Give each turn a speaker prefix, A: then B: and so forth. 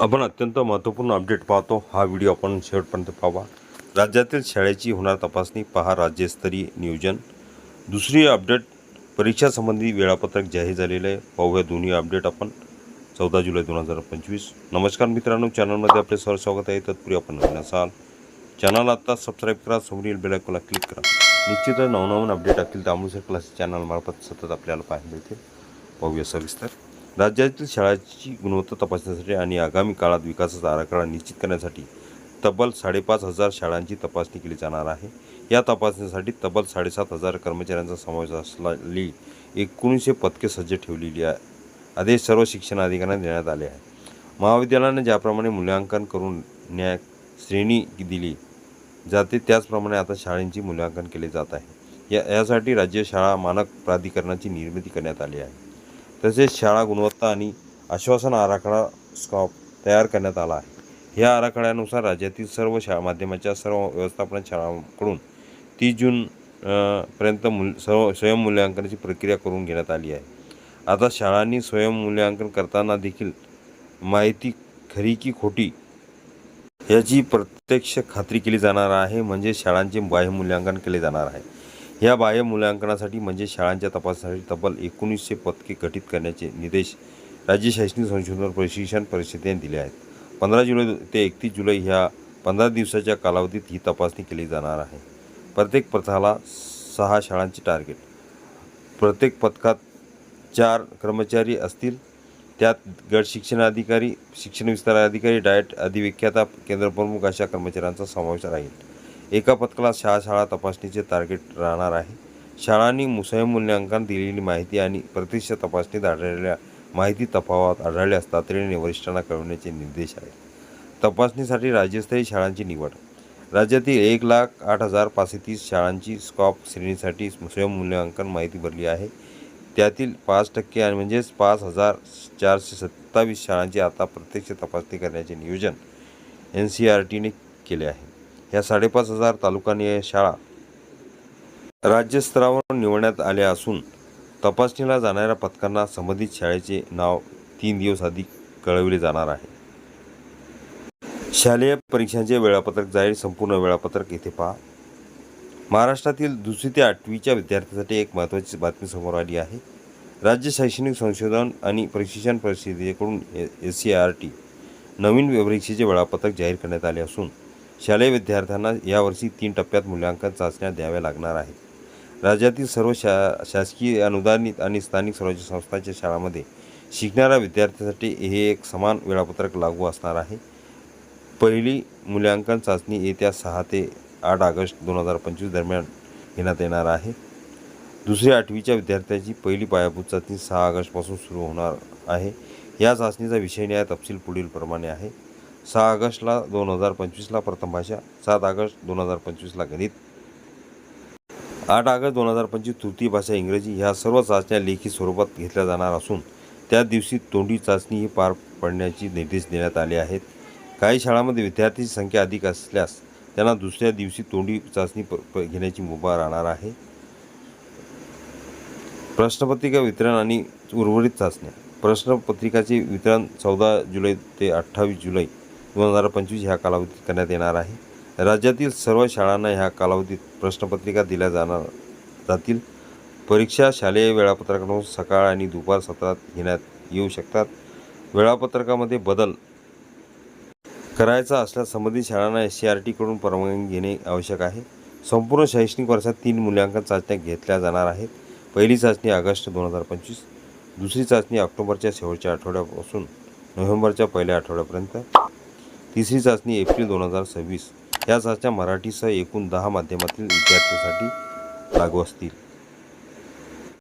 A: आपण अत्यंत महत्त्वपूर्ण अपडेट पाहतो. हा व्हिडिओ आपण शेवटपर्यंत पाहावा. राज्यातील शाळेची होणार तपासणी पहा राज्यस्तरीय नियोजन. दुसरी अपडेट परीक्षासंबंधी वेळापत्रक जाहीर झालेलं आहे. पाहूया दोन्ही अपडेट आपण. चौदा जुलै दोन हजार पंचवीस. नमस्कार मित्रांनो चॅनलमध्ये आपले सर स्वागत आहे. तत्पूर्वी आपण नवीन असाल चॅनल आत्ता सबस्क्राईब करा. समोरील बेलायकोला क्लिक करा. निश्चितच नवनवीन अपडेट असतील त्यामुळे क्लास चॅनलमार्फत सतत आपल्याला पाहायला मिळतील. पाहूया सविस्तर. राज्यातील शाळांची गुणवत्ता तपासण्यासाठी आणि आगामी काळात विकासाचा आराखडा निश्चित करण्यासाठी तब्बल साडेपाच हजार शाळांची तपासणी केली जाणार आहे. या तपासणीसाठी तब्बल साडेसात हजार कर्मचाऱ्यांचा समावेश असलेली एकोणीसशे पथके सज्ज ठेवलेली आहे. आदेश सर्व शिक्षण अधिकाऱ्यांना देण्यात आले आहे महाविद्यालयाने ज्याप्रमाणे मूल्यांकन करून न्याय श्रेणी दिली जाते त्याचप्रमाणे आता शाळेंची मूल्यांकन केले जात आहे. या यासाठी राज्य शाळा मानक प्राधिकरणाची निर्मिती करण्यात आली आहे. तसेच शाळा गुणवत्ता आणि आश्वासन आराखडा स्कॉप तयार करण्यात आला आहे. या आराखड्यानुसार राज्यातील सर्व शाळा माध्यमाच्या सर्व व्यवस्थापन शाळांकडून तीस जून पर्यंत मूल सर्व स्वयंमूल्यांकनाची प्रक्रिया करून घेण्यात आली आहे. आता शाळांनी स्वयंमूल्यांकन करताना देखील माहिती खरी की खोटी याची प्रत्यक्ष खात्री केली जाणार आहे. म्हणजे शाळांचे बाह्य मूल्यांकन केले जाणार आहे. या बाह्य मूल्यांकनासाठी म्हणजे शाळांच्या तपासासाठी तब्बल एकोणीसशे पथके गठीत करण्याचे निर्देश राज्य शैक्षणिक संशोधन प्रशिक्षण परिषदेने दिले आहेत. पंधरा जुलै ते एकतीस जुलै ह्या पंधरा दिवसाच्या कालावधीत ही तपासणी केली जाणार आहे. प्रत्येक पथाला सहा शाळांचे टार्गेट. प्रत्येक पथकात चार कर्मचारी असतील. त्यात गट शिक्षणाधिकारी शिक्षण विस्तार अधिकारी डायट अधिविख्याता केंद्रप्रमुख अशा कर्मचाऱ्यांचा समावेश राहील. एका पथकाला शाळा शाळा तपासणीचे टार्गेट राहणार आहे. शाळांनी मुसयम मूल्यांकन दिलेली माहिती आणि प्रत्यक्ष तपासणीत आढळलेल्या माहिती तफावत आढळल्यास तातडीने वरिष्ठांना कळवण्याचे निर्देश आहेत. तपासणीसाठी राज्यस्तरीय शाळांची निवड. राज्यातील एक लाख आठ हजार पाचशे तीस शाळांची स्कॉप श्रेणीसाठी स्वयंमूल्यांकन माहिती भरली आहे. त्यातील पाच टक्के आणि म्हणजेच पाच हजार चारशे सत्तावीस शाळांची आता प्रत्यक्ष तपासणी करण्याचे नियोजन एन सी आर टीने केले आहे. ह्या साडेपाच हजार तालुकानिहाय शाळा राज्यस्तरावर निवडण्यात आल्या असून तपासणीला जाणाऱ्या पथकांना संबंधित शाळेचे नाव तीन दिवस आधी कळविले जाणार आहे. शालेय परीक्षांचे वेळापत्रक जाहीर संपूर्ण वेळापत्रक येथे पहा. महाराष्ट्रातील दुसरी ते आठवीच्या विद्यार्थ्यांसाठी एक महत्त्वाची बातमी समोर आली आहे. राज्य शैक्षणिक संशोधन आणि प्रशिक्षण परिषदेकडून एस सी आर टी नवीन परीक्षेचे वेळापत्रक जाहीर करण्यात आले असून शालेय विद्यार्थ्यांना यावर्षी तीन टप्प्यात मूल्यांकन चाचण्या द्याव्या लागणार आहेत. राज्यातील सर्व शा शासकीय अनुदानित आणि स्थानिक स्वराज्य संस्थांच्या शाळांमध्ये शिकणाऱ्या विद्यार्थ्यांसाठी हे एक समान वेळापत्रक लागू असणार आहे. पहिली मूल्यांकन चाचणी येत्या सहा ते आठ ऑगस्ट दोन हजार पंचवीस दरम्यान घेण्यात येणार आहे. दुसरी आठवीच्या विद्यार्थ्यांची पहिली पायाभूत चाचणी सहा ऑगस्टपासून सुरू होणार आहे. या चाचणीचा विषय न्याय तपशील पुढीलप्रमाणे आहे. सहा ऑगस्टला दोन हजार पंचवीसला प्रथम भाषा सात ऑगस्ट दोन हजार पंचवीसला गणित. आठ ऑगस्ट दोन हजार पंचवीस तृतीय भाषा इंग्रजी ह्या सर्व चाचण्या लेखी स्वरूपात घेतल्या जाणार असून त्या दिवशी तोंडी चाचणी ही पार पडण्याची निर्देश देण्यात आले आहेत. काही शाळांमध्ये विद्यार्थ्यांची संख्या अधिक असल्यास त्यांना दुसऱ्या दिवशी तोंडी चाचणी प प- घेण्याची मुभा राहणार आहे. प्रश्नपत्रिका वितरण आणि उर्वरित चाचण्या. प्रश्नपत्रिकाचे वितरण चौदा जुलै ते अठ्ठावीस जुलै दोन हजार पंचवीस ह्या कालावधीत करण्यात येणार आहे. राज्यातील सर्व शाळांना ह्या कालावधीत प्रश्नपत्रिका दिल्या जाणार जातील. परीक्षा शालेय वेळापत्रकानुसार सकाळ आणि दुपार सत्रात घेण्यात येऊ शकतात. वेळापत्रकामध्ये बदल करायचा असल्यास संबंधित शाळांना एस सी आर टीकडून परवानगी घेणे आवश्यक आहे. संपूर्ण शैक्षणिक वर्षात तीन मूल्यांकन चाचण्या घेतल्या जाणार आहेत. पहिली चाचणी ऑगस्ट दोन हजार पंचवीस दुसरी चाचणी ऑक्टोबरच्या शेवटच्या आठवड्यापासून नोव्हेंबरच्या पहिल्या आठवड्यापर्यंत तिसरी चाचणी एप्रिल दोन हजार सव्वीस. या चाचण्या मराठीसह एकूण दहा माध्यमातील विद्यार्थ्यांसाठी लागू असतील.